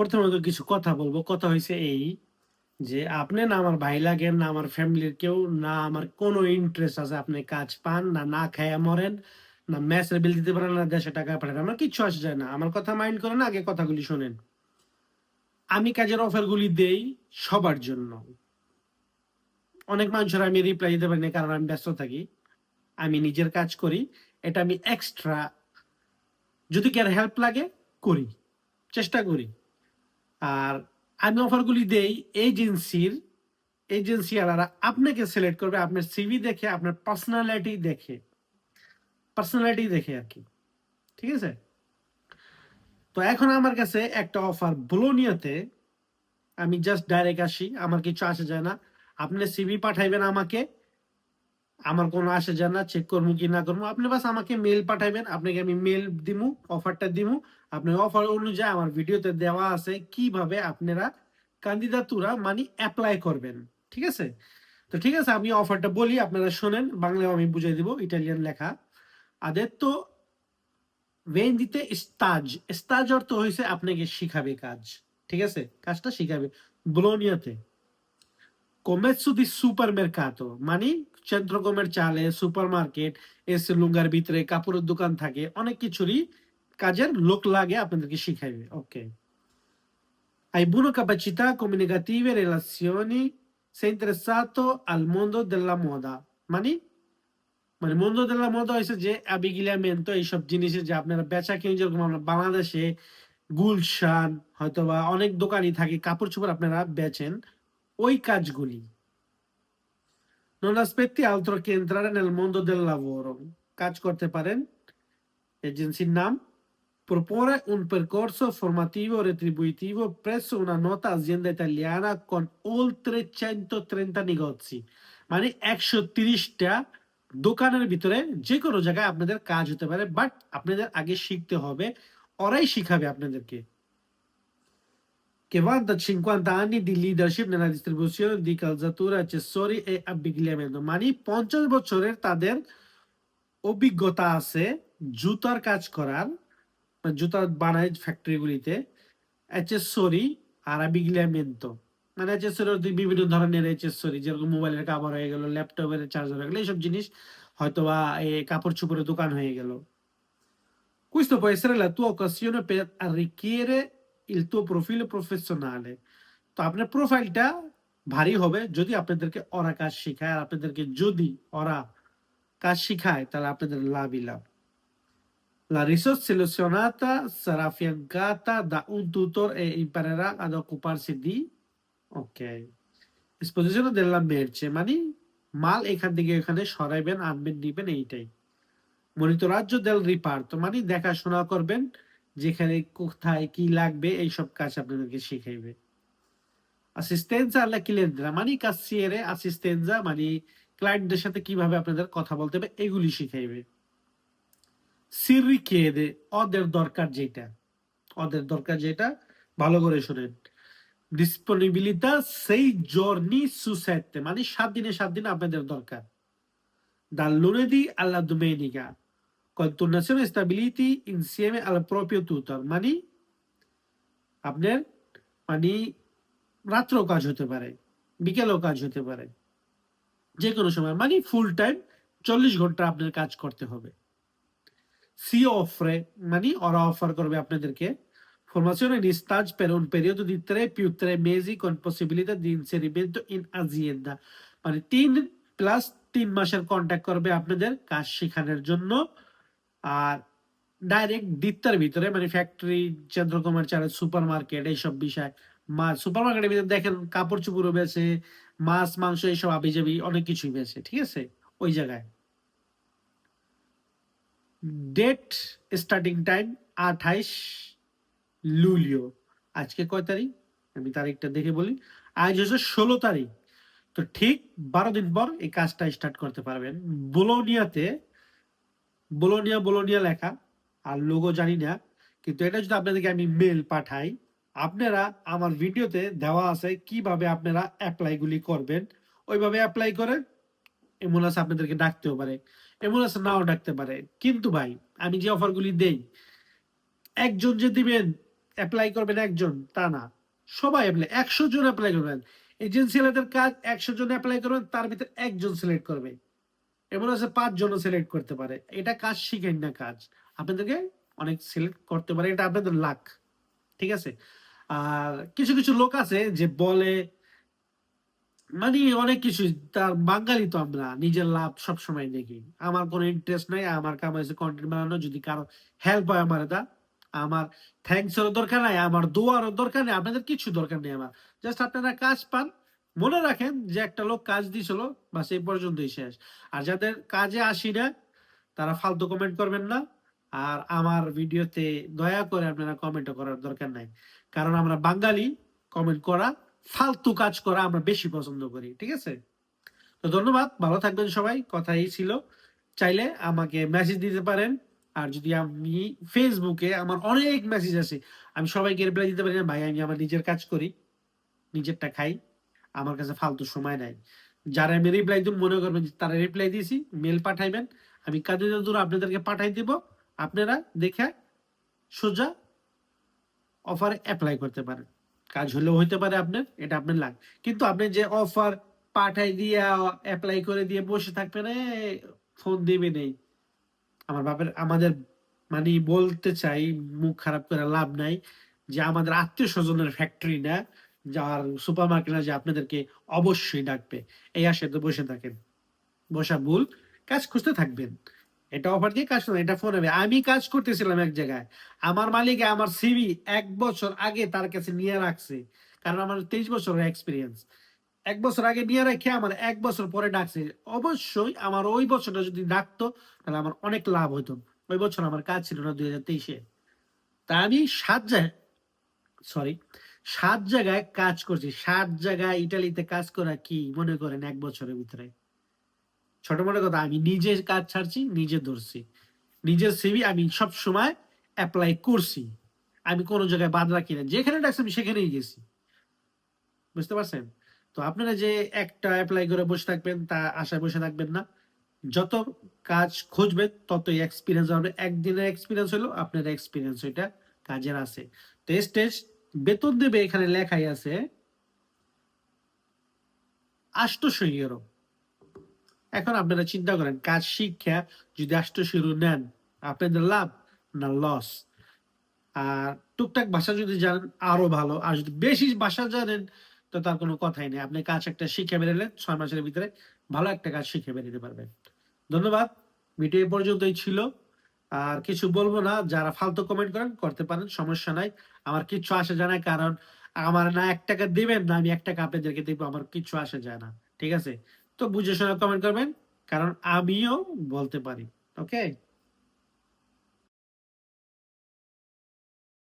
প্রথমত কিছু কথা বলব। কথা হয়েছে এই যে আপনি না আমার ভাই লাগেন, না আমার ফ্যামিলির কেউ, না আমার কোনো ইন্টারেস্ট আছে আপনি কাজ পান, না না খায়া মরেন, না ম্যাচের বিল দিতে পারেন, না দেশে টাকা পাঠান, আমার কিচ্ছু আসে যায় না। আমার কথা মাইন্ড করেন, আগে কথাগুলি শোনেন। আমি কাজের অফারগুলি দেই সবার জন্য। অনেক মানুষের আমি রিপ্লাই দিতে পারি না, কারণ আমি ব্যস্ত থাকি। আমি নিজের কাজ করি, এটা আমি এক্সট্রা যদি কার হেল্প লাগে, করি। চেষ্টা করি। আর আমি অফারগুলি দেই এজেন্সির এজেন্সি আলারা আপনাকে সিলেক্ট করবে আপনার সিভি দেখে, আপনার পার্সোনালিটি দেখে পার্সোনালিটি দেখে আর কি। ঠিক আছে? তো এখন আমার কাছে একটা অফার ব্লোনিয়াতে আমি জাস্ট ডাইরেক্ট আসি, আমার কিছু আসে যায় না। আপনি সিভি পাঠাইবেন আমাকে, আমার কোনো আসে যায় না চেক করব কি না করব। আপনি বাস আমাকে মেল পাঠাইবেন, আপনাকে আমি মেল দিমু অফারটা দিমু। আপনার অফার অনুযায়ী আমার ভিডিওতে দেওয়া আছে কীভাবে আপনারা কান্দিদাতুরা মানে অ্যাপ্লাই করবেন, ঠিক আছে? তো ঠিক আছে, আমি অফারটা বলি, আপনারা শোনেন বাংলায় আমি বুঝাই দিব, ইটালিয়ান লেখা। আদের তো ভেন্দিতে স্তাজ স্তাজ অর্থ হয়েছে আপনাকে শিখাবে কাজ, ঠিক আছে? কাজটা শিখাবে। ব্লোনিয়াতে, কমেৎসু দি সুপার মেরকাতো মানে চন্দ্র চালে সুপার মার্কেট এসে লুঙ্গার ভিতরে, কাপড়ের দোকান থাকে, অনেক কিছুরই কাজের লোক লাগে আপনাদেরকে শিখাইবে ওকে আই বুনো কাপাচিতা কমিউনিকেটিভ রিলাসিওনি সে ইন্টারেসাতো আল মন্দো দেলা মোদা মানে মানে মন্দো দেলা মোদা হয়েছে যে অ্যাবিগিলিয়ামেন্ট এইসব জিনিসের যে আপনারা বেচা কিনে যেরকম আমরা বাংলাদেশে গুলশান হয়তো বা অনেক দোকানই থাকে কাপড় চোপড় আপনারা বেচেন ওই কাজগুলি নন্দাসপেত্তি আলত্র কেন্দ্রারেন এল মন্দো দেল্লা কাজ করতে পারেন এজেন্সির নাম proporre un percorso formativo retributivo presso una nota azienda italiana con oltre 130 negozi মানে একশো তিরিশটা দোকানের ভিতরে যে কোনো জায়গায় আপনাদের কাজ হতে পারে বাট আপনাদের আগে শিখতে হবে ওরাই শিখাবে আপনাদেরকে che vanta 50 anni di leadership nella distribuzione di calzature, accessori e abbigliamento মানে পঞ্চাশ বছরের তাদের অভিজ্ঞতা আছে জুতার কাজ করার মানে জুতা বানায় ফ্যাক্টরিগুলিতে অ্যাচেসরি আর আবিগলিয়ামেন্টো মানে অ্যাচেসরি বিভিন্ন ধরনের অ্যাচেসরি যেরকম মোবাইলের কাভার হয়ে গেল ল্যাপটপের চার্জার হয়ে গেল, এইসব জিনিস হয়তো বা কাপড় চোপড়ের দোকান হয়ে গেল। Questo può essere la tua occasione per arricchire il tuo professionale তো আপনার প্রোফাইলটা ভারী হবে যদি আপনাদেরকে ওরা কাজ শেখায়, আর আপনাদেরকে যদি ওরা কাজ শেখায়, তাহলে আপনাদের লাভই লাভ। La risorsa selezionata sarà affiancata da un tutor e imparerà ad occuparsi di, ok, esposizione della merce মানে মাল এখান থেকে এখানে সরাইবেন আনবেন নিবেন এইটাই মনিটরাজ্য দেল রিপার্টো মানে দেখাশোনা করবেন যেখানে কোথায় কি লাগবে এইসব কাজ আপনাদেরকে শিখাইবে অ্যাসিস্টেন্সা আল্লাহ ক্লিয়েন্টরা মানে কাসিয়ারে অ্যাসিস্টেন্সা মানে ক্লায়েন্টদের সাথে কীভাবে আপনাদের কথা বলতে হবে এগুলি শিখাইবে সিরি খেয়ে ওদের দরকার যেটা ওদের দরকার যেটা, ভালো করে শোনেন। ডিসপোনিবিলিটা সেই জর্নি সুসেতে মানে সাত দিনে সাত দিন আপনাদের দরকার। মানে আপনার মানে রাত্রেও কাজ হতে পারে, বিকেলেও কাজ হতে পারে। যে কোনো সময় মানে ফুল টাইম চল্লিশ ঘণ্টা আপনার কাজ করতে হবে। সি অফরে মানে ওরা অফার করবে আপনাদেরকে। Formazione di stage per un periodo di 3 più 3 mesi con possibilità মানে তিন প্লাস তিন মাসের কন্ট্যাক্ট করবে আপনাদের কাজ শেখানোর জন্য। আর ডাইরেক্ট দিত্তার ভিতরে মানে ফ্যাক্টরি চন্দ্রকুমার চালের সুপার মার্কেট এইসব বিষয়, মা সুপার মার্কেটের ভিতরে দেখেন কাপড় চুপড়ও বেছে, মাছ, মাংস, এইসব আবি যাবি অনেক কিছুই বেছে, ঠিক আছে? ওই জায়গায়। ডেট স্টার্টিং টাইম আঠাইশ লুলিও। আজকে কয় তারিখ? আমি তারিখটা দেখে বলি। আজ হচ্ছে ষোলো তারিখ। তো ঠিক বারো দিন পর এই কাজটা স্টার্ট করতে পারবেন। বোলোনিয়াতে, বোলোনিয়া বোলোনিয়া লেখা। আর লোগো জানি না। কিন্তু এটা যদি আপনাদেরকে আমি মেল পাঠাই, আপনারা আমার ভিডিওতে দেওয়া আছে কীভাবে আপনারা অ্যাপ্লাইগুলি করবেন। ওইভাবে অ্যাপ্লাই করে এমুলাস আপনাদেরকে ডাকতেও পারে। এমুলাস নাও ডাকতে পারে। কিন্তু ভাই, আমি যে অফারগুলি দেই, একজন যে দিবেন অ্যাপ্লাই করবেন একজন, তা না। সবাই অ্যাপ্লাই একশো জন অ্যাপ্লাই করবেন। এজেন্সি এলাদের কাজ, একশো জন অ্যাপ্লাই করবেন, তার ভিতরে একজন সিলেক্ট করবে। এমন আছে পাঁচ জন সিলেক্ট করতে পারে। এটা কাজ শিখেন না কাজ। আপনাদেরকে অনেক সিলেক্ট করতে পারে। এটা আপনাদের লাখ ঠিক আছে? আর কিছু কিছু লোক আছে যে বলে মানে অনেক কিছু, তার বাঙালি তো আমরা, নিজের লাভ সব সময় দেখি। আমার কোনো ইন্টারেস্ট নাই, আমার কাম হয়েছে কন্টেন্ট বানানো, যদি কারও হেল্প হয় আমার এটা আমার থ্যাঙ্কস এর দরকার নাই, আমার দোয়ারও দরকার নেই, আপনাদের কিছু দরকার নেই আমার। জাস্ট আপনারা কাজ পান, মনে রাখেন যে একটা লোক কাজ দিছিল বা সেই পর্যন্তই শেষ। আর যাদের কাজে আসি না, তারা ফালতু কমেন্ট করবেন না, আর আমার ভিডিওতে দয়া করে আপনারা কমেন্টও করার দরকার নাই। কারণ আমরা বাঙালি কমেন্ট করা ফালতু কাজ করা আমরা বেশি পছন্দ করি, ঠিক আছে? তো ধন্যবাদ, ভালো থাকবেন সবাই, কথাই ছিল। চাইলে আমাকে মেসেজ দিতে পারেন, আর যদি আমি ফেসবুকে আমার অনেক মেসেজ আছে আমি সবাইকে রিপ্লাই দিতে পারি না, ভাই, আমি আমার নিজের কাজ করি, নিজেরটা খাই, আমার কাছে ফালতু সময় নাই। যারা আমি রিপ্লাই দিব মনে করবেন তারা রিপ্লাই দিয়েছি মেল পাঠাইবেন। আমি কাজে দূর আপনাদেরকে পাঠাই দিব, আপনারা দেখে সোজা অফারে অ্যাপ্লাই করতে পারেন। কাজ হলেও হইতে পারে আপনার, এটা আপনার লাগ। কিন্তু আপনি যে অফার পাঠাই দিয়ে অ্যাপ্লাই করে দিয়ে বসে থাকবেন ফোন দিবে নেই। আমার বাপের, আমাদের মানে বলতে চাই, মুখ খারাপ করে লাভ নাই, যে আমাদের আত্মীয় স্বজনের ফ্যাক্টরি না, যার সুপার মার্কেট যে আপনাদেরকে অবশ্যই ডাকবে। এই আশাতে বসে থাকেন। বসা ভুল, কাজ খুঁজতে থাকবেন। এটা অফার দিয়ে কাজ এটা ফোন হবে আমি কাজ করতেছিলাম এক জায়গায়। আমার মালিক আমার সিভি এক বছর আগে তার কাছে নিয়ে রাখছে। কারণ আমার তেইশ বছরের এক্সপিরিয়েন্স এক বছর আগে নিয়ে রেখে আমার এক বছর পরে ডাকছে। অবশ্যই আমার ওই বছরটা যদি ডাকতো, তাহলে আমার অনেক লাভ হতো ওই বছর আমার কাজ ছিল না দুই হাজার তেইশে। তা আমি সাত জায়গায় সরি সাত জায়গায় কাজ করছি। সাত জায়গায় ইটালিতে কাজ করা কি মনে করেন এক বছরের ভিতরে? ছোট মোটো কথা, আমি নিজে কাজ ছাড়ছি, নিজে ধরছি। নিজের সিভি আমি সব সময় অ্যাপ্লাই করছি। আমি কোনো জায়গায় বাদ রাখি না। যেখানে ডাকছি আমি সেখানেই গেছি। বুঝতে পারছেন? তো আপনারা যে একটা অ্যাপ্লাই করে বসে থাকবেন, তা আশায় বসে থাকবেন না। যত কাজ খুঁজবেন, ততই এক্সপিরিয়েন্স হবে। একদিনের এক্সপিরিয়েন্স হলো, আপনার এক্সপিরিয়েন্স ওইটা কাজের আছে। টেস্ট টেস্ট বেতন দেবে এখানে লেখাই আছে আষ্টশো ইউরো এখন আপনারা চিন্তা করেন, কাজ শিক্ষা যদি আষ্টশো ইউরো নেন, আপনাদের লাভ না লস আর টুকটাক ভাষা যদি জানেন, আরও ভালো। আর যদি বেশি ভাষা জানেন, তো তার কোনো কথাই নেই। আপনি কাজ একটা শিখে বেরোলেন ছয় মাসের ভিতরে ভালো একটা কাজ শিখে বেরোতে পারবেন। ধন্যবাদ। ভিডিও পর্যন্তই ছিল। আর কিছু বলব না, যারা ফালতু কমেন্ট করেন, করতে পারেন, সমস্যা নাই। আমার কিচ্ছু আসে যায় না, কারণ আমার না এক টাকা দিবেন, না আমি এক টাকা আপনাদেরকে দিব, আমার কিচ্ছু আসে যায় না। ঠিক আছে? তো বুঝে শুনে কমেন্ট করবেন কারণ আমিও বলতে পারি ওকে